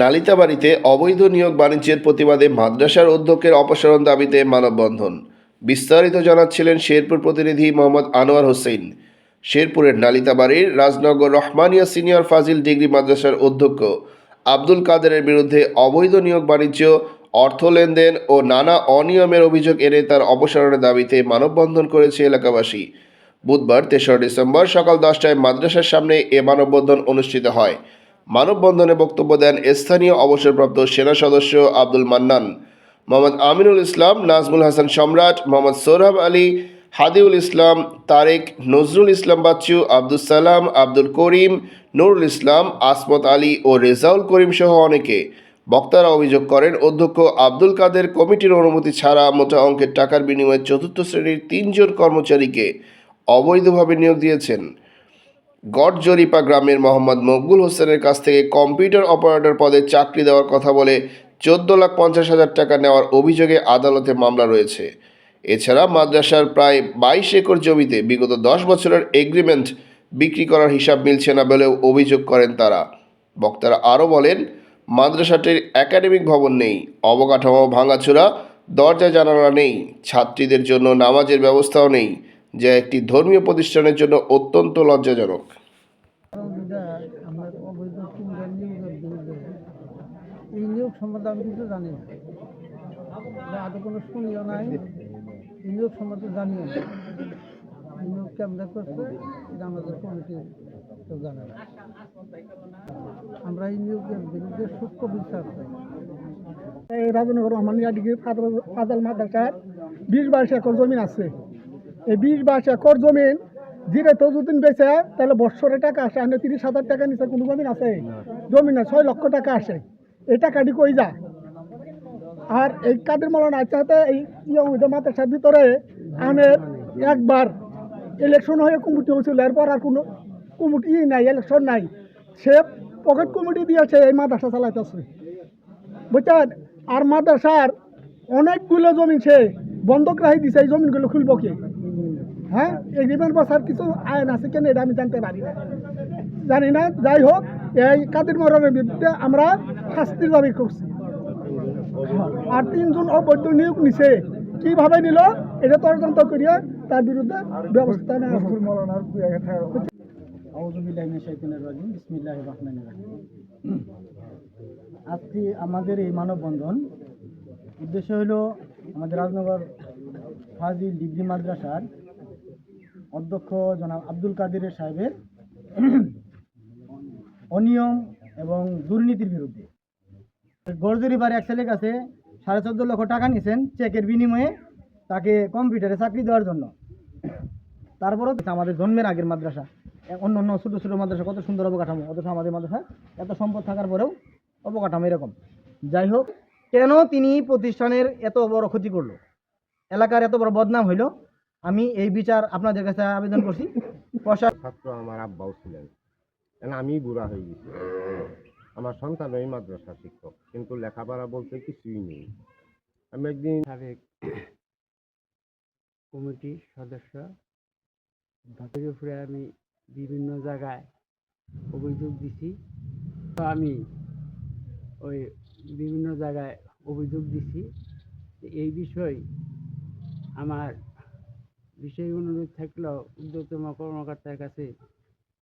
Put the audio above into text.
নালিতাবাড়িতে অবৈধ নিয়োগ বাণিজ্যের প্রতিবাদে মাদ্রাসার অধ্যক্ষের অপসারণ দাবিতে মানববন্ধন। বিস্তারিত জানাচ্ছিলেন শেরপুর প্রতিনিধি মোহাম্মদ আনোয়ার হোসেন। শেরপুরের নালিতাবাড়ির রাজনগর রহমানিয়া সিনিয়র ফাজিল ডিগ্রি মাদ্রাসার অধ্যক্ষ আব্দুল কাদেরের বিরুদ্ধে অবৈধ নিয়োগ বাণিজ্য, অর্থ লেনদেন ও নানা অনিয়মের অভিযোগ এনে তার অপসারণের দাবিতে মানববন্ধন করেছে এলাকাবাসী। বুধবার তেসরা ডিসেম্বর সকাল দশটায় মাদ্রাসার সামনে এ মানববন্ধন অনুষ্ঠিত হয়। মানববন্ধনে বক্তব্য দেন স্থানীয় অবসরপ্রাপ্ত সেনা সদস্য আব্দুল মান্নান। মোহাম্মদ আমিনুল ইসলাম, নাজমুল হাসান সম্রাট, মোহাম্মদ সোরহাব আলী, হাদিউল ইসলাম, তারেক নজরুল ইসলাম বাচ্চু আব্দুল সালাম, আব্দুল করিম, নুরুল ইসলাম, আসমত আলী ও রেজাউল করিম সহ অনেকে। বক্তারা অভিযোগ করেন, অধ্যক্ষ আব্দুল কাদের কমিটির অনুমতি ছাড়া মোটা অঙ্কের টাকার বিনিময়ে চতুর্থ শ্রেণির তিনজন কর্মচারীকে অবৈধভাবে নিয়োগ দিয়েছেন। গড়জরিপা গ্রামের মোহাম্মদ মকবুল হোসেনের কাছ থেকে কম্পিউটার অপারেটর পদে চাকরি দেওয়ার কথা বলে চোদ্দ লাখ পঞ্চাশ হাজার টাকা নেওয়ার অভিযোগে আদালতে মামলা রয়েছে। এছাড়া মাদ্রাসার প্রায় বাইশ একর জমিতে বিগত দশ বছরের এগ্রিমেন্ট বিক্রি করার হিসাব মিলছে না বলেও অভিযোগ করেন তারা। বক্তারা আরও বলেন, মাদ্রাসাটির একাডেমিক ভবন নেই, অবকাঠামো ভাঙাচোরা, দরজা জানালা নেই, ছাত্রীদের জন্য নামাজের ব্যবস্থাও নেই। যা একটি ধর্মীয় প্রতিষ্ঠানের জন্য অত্যন্ত লজ্জাজনক। এই নিয়োগ সম্বন্ধে আমি কিছু জানি না। আদৌ কোনো শুনিও নাই। এই নিয়োগ সম্বন্ধে জানিও না। এই নিয়োগ কেমনে করছে এটা আমাদের কমিটি কেউ জানে না। আমরা এই নিয়োগের বিরুদ্ধে সূক্ষ্ম বিচার চাই। এই রাজনগর রহমানিয়া ডিগ্রি ফাদল- ফাদল মাদ্রাসার বিশ বাইশ একর জমিন আছে। এই বিশ বাইশ একর জমিন জিরে তো যদি বেচে, তাহলে বৎসরে টাকা আসে আমি তিরিশ হাজার টাকা নিচে কোনো জমিন আছে? জমিন ছয় লক্ষ টাকা আসে। এই টাকাটি কই যা? আর এই কাদের মলন আছে? হাতে এই ইয়ং মাদ্রাসার ভিতরে আমের একবার। ইলেকশন হয়ে কমিটি হয়েছিল, এরপর আর কোনো কমিটি নাই ইলেকশন নাই। সে পকেট কমিটি দিয়েছে, এই মাদ্রাসা চালাইতেছে। বুঝছেন? আর মাদ্রাসার অনেকগুলো জমি সে বন্ধক রাখি দিছে, এই জমিনগুলো খুলব কি? হ্যাঁ? এগ্রিমেন্ট বসার কিছু আইন আছে কেন এটা আমি জানতে পারি না। জানি না, যাই হোক, এই কাদের মরণের বিরুদ্ধে আমরা শাস্তির দাবি করছি। আর তিনজন অবৈধ নিয়োগ নিছে, কীভাবে নিল, এটা তদন্ত করিয়ে তার বিরুদ্ধে ব্যবস্থা। আজকে আমাদের এই মানববন্ধন উদ্দেশ্য হলো আমাদের রাজনগর ফাজিল ডিগ্রি মাদ্রাসার অধ্যক্ষ জনাব আব্দুল কাদিরের সাহেবের অনিয়ম এবং দুর্নীতির বিরুদ্ধে। গরজুরি বাড়ি এক ছেলের কাছে সাড়ে চোদ্দ লক্ষ টাকা নিয়েছেন চেকের বিনিময়ে তাকে কম্পিউটারে চাকরি দেওয়ার জন্য। তারপরেও আমাদের জন্মের আগের মাদ্রাসা। অন্য অন্য ছোটো ছোটো মাদ্রাসা কত সুন্দর অবকাঠামো, অথচ আমাদের মাদ্রাসা এত সম্পদ থাকার পরেও অবকাঠামো এরকম। যাই হোক, কেন তিনি প্রতিষ্ঠানের এত বড় ক্ষতি করল? এলাকার এত বড় বদনাম হইল? আমি এই বিচার আপনাদের কাছে আবেদন করছি। ছাত্র আমার আব্বাও ছিলেন। আমি বুড়া হয়ে গেছি? আমার সন্তান ওই মাদ্রাসা শিক্ষক, কিন্তু লেখাপড়া বলতে কিছুই নেই। আমি একদিন সাবেক কমিটির সদস্য তাদের উপরে আমি বিভিন্ন জায়গায় অভিযোগ দিছি। আমি ওই বিভিন্ন জায়গায় অভিযোগ দিছি এই বিষয় আমার বিষয় অনুরোধ থাকলেও ঊর্ধ্বতন কর্মকর্তার কাছে